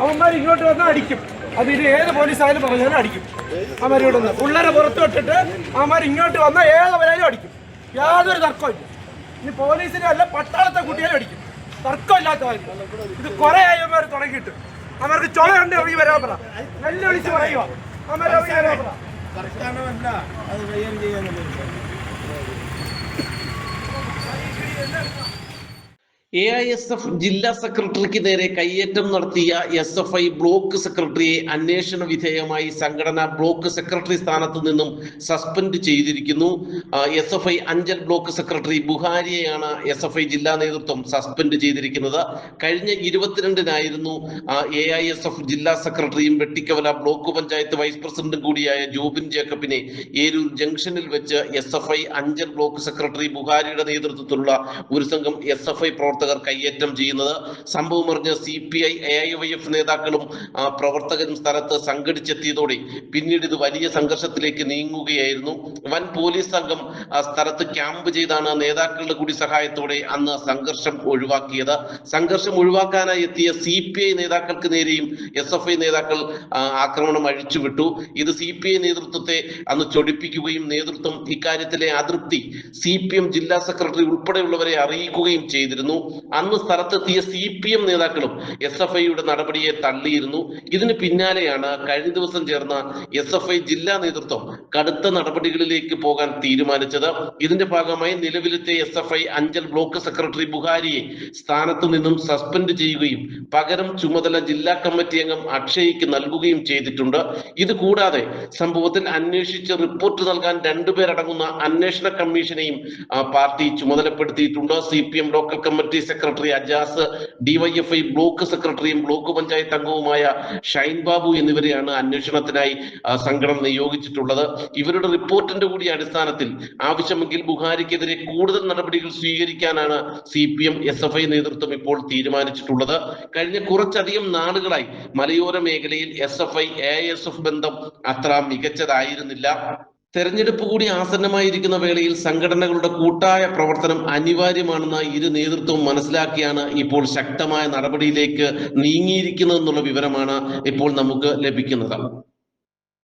അവന്മാർ ഇങ്ങോട്ട് വന്നാൽ അടിക്കും. അത് ഇത് ഏത് പോലീസായാലും പറഞ്ഞാലും അടിക്കും. ഇവിടെ നിന്ന് പിള്ളേരെ പുറത്ത് വിട്ടിട്ട് അവന്മാർ ഇങ്ങോട്ട് വന്നാൽ ഏതവരായാലും അടിക്കും. യാതൊരു തർക്കമില്ല ഇനി പോലീസിനെ അല്ല പട്ടാളത്തെ കുട്ടിയാലും അടിക്കും. തർക്കമില്ലാത്ത കാര്യം. ഇത് കുറെ ആയി തുടങ്ങിയിട്ട്. അവർക്ക് ചുള കണ്ട് ഇറങ്ങി വരാൻ പറ. നല്ല പറയുക. അവന്മാർ ഇറങ്ങി വരാൻ പറ. എ ഐ എസ് എഫ് ജില്ലാ സെക്രട്ടറിക്ക് നേരെ കയ്യേറ്റം നടത്തിയ എസ് എഫ് ഐ ബ്ലോക്ക് സെക്രട്ടറിയെ അന്വേഷണ വിധേയമായി സംഘടന ബ്ലോക്ക് സെക്രട്ടറി സ്ഥാനത്ത് നിന്നും സസ്പെൻഡ് ചെയ്തിരിക്കുന്നു. S F I Anchal block secretary ബുഹാരിയെയാണ് S F I ജില്ലാ നേതൃത്വം സസ്പെൻഡ് ചെയ്തിരിക്കുന്നത്. കഴിഞ്ഞ ഇരുപത്തിരണ്ടിനായിരുന്നു എ ഐ എസ് എഫ് ജില്ലാ സെക്രട്ടറിയും വെട്ടിക്കവല ബ്ലോക്ക് പഞ്ചായത്ത് വൈസ് പ്രസിഡന്റും കൂടിയായ ജോബിൻ ജേക്കബിനെ ഏരൂർ ജംഗ്ഷനിൽ വെച്ച് S F I Anchal block secretary ബുഹാരിയുടെ നേതൃത്വത്തിലുള്ള ഒരു സംഘം എസ് എഫ് ഐ പ്രവർത്തകർ കയ്യേറ്റം ചെയ്യുന്നത്. സംഭവം അറിഞ്ഞ C P I A I Y F നേതാക്കളും പ്രവർത്തകരും സ്ഥലത്ത് സംഘടിച്ചെത്തിയതോടെ പിന്നീട് ഇത് വലിയ സംഘർഷത്തിലേക്ക് നീങ്ങുകയായിരുന്നു. വൻ പോലീസ് സംഘം സ്ഥലത്ത് ക്യാമ്പ് ചെയ്താണ് നേതാക്കളുടെ കൂടി സഹായത്തോടെ അന്ന് സംഘർഷം ഒഴിവാക്കിയത്. സംഘർഷം ഒഴിവാക്കാനായി എത്തിയ സി പി ഐ നേതാക്കൾക്ക് നേരെയും എസ് എഫ് ഐ നേതാക്കൾ ആക്രമണം അഴിച്ചുവിട്ടു. ഇത് സി പി ഐ നേതൃത്വത്തെ അന്ന് ചൊടിപ്പിക്കുകയും നേതൃത്വം ഇക്കാര്യത്തിലെ അതൃപ്തി സി പി എം ജില്ലാ സെക്രട്ടറി ഉൾപ്പെടെയുള്ളവരെ അറിയിക്കുകയും ചെയ്തിരുന്നു. അന്ന് സ്ഥലത്തെത്തിയ സി പി എം നേതാക്കളും എസ് എഫ് ഐയുടെ നടപടിയെ തള്ളിയിരുന്നു. ഇതിന് പിന്നാലെയാണ് കഴിഞ്ഞ ദിവസം ചേർന്ന എസ് എഫ് ഐ ജില്ലാ നേതൃത്വം കടുത്ത നടപടികളിലേക്ക് പോകാൻ തീരുമാനിച്ചത്. ഇതിന്റെ ഭാഗമായി നിലവിലത്തെ S F I Anchal block secretary ബുഹാരിയെ സ്ഥാനത്തു നിന്നും സസ്പെൻഡ് ചെയ്യുകയും പകരം ചുമതല ജില്ലാ കമ്മിറ്റി അംഗം അക്ഷയ്ക്ക് നൽകുകയും ചെയ്തിട്ടുണ്ട്. ഇത് കൂടാതെ സംഭവത്തിൽ അന്വേഷിച്ച് റിപ്പോർട്ട് നൽകാൻ രണ്ടുപേരടങ്ങുന്ന അന്വേഷണ കമ്മീഷനെയും party ചുമതലപ്പെടുത്തിയിട്ടുണ്ട്. C P M local committee secretary Ajas DYFI block സെക്രട്ടറിയും ബ്ലോക്ക് പഞ്ചായത്ത് അംഗവുമായ ഷൈൻ ബാബു എന്നിവരെയാണ് അന്വേഷണത്തിനായി സംഘടന നിയോഗിച്ചിട്ടുള്ളത്. ഇവരുടെ റിപ്പോർട്ടിന്റെ കൂടി അടിസ്ഥാനത്തിൽ ആവശ്യമെങ്കിൽ ബുഹാരിക്കെതിരെ കൂടുതൽ നടപടികൾ സ്വീകരിക്കാനാണ് C P M S F I നേതൃത്വം ഇപ്പോൾ തീരുമാനിച്ചിട്ടുള്ളത്. കഴിഞ്ഞ കുറച്ചധികം നാളുകളായി മലയോര മേഖലയിൽ S F I A S F ബന്ധം അത്ര മികച്ചതായിരുന്നില്ല. തെരഞ്ഞെടുപ്പ് കൂടി ആസന്നമായിരിക്കുന്ന വേളയിൽ സംഘടനകളുടെ കൂട്ടായ പ്രവർത്തനം അനിവാര്യമാണെന്ന് ഇരു നേതൃത്വവും മനസ്സിലാക്കിയാണ് ഇപ്പോൾ ശക്തമായ നടപടിയിലേക്ക് നീങ്ങിയിരിക്കുന്നതെന്നുള്ള വിവരമാണ് ഇപ്പോൾ നമുക്ക് ലഭിക്കുന്നത്.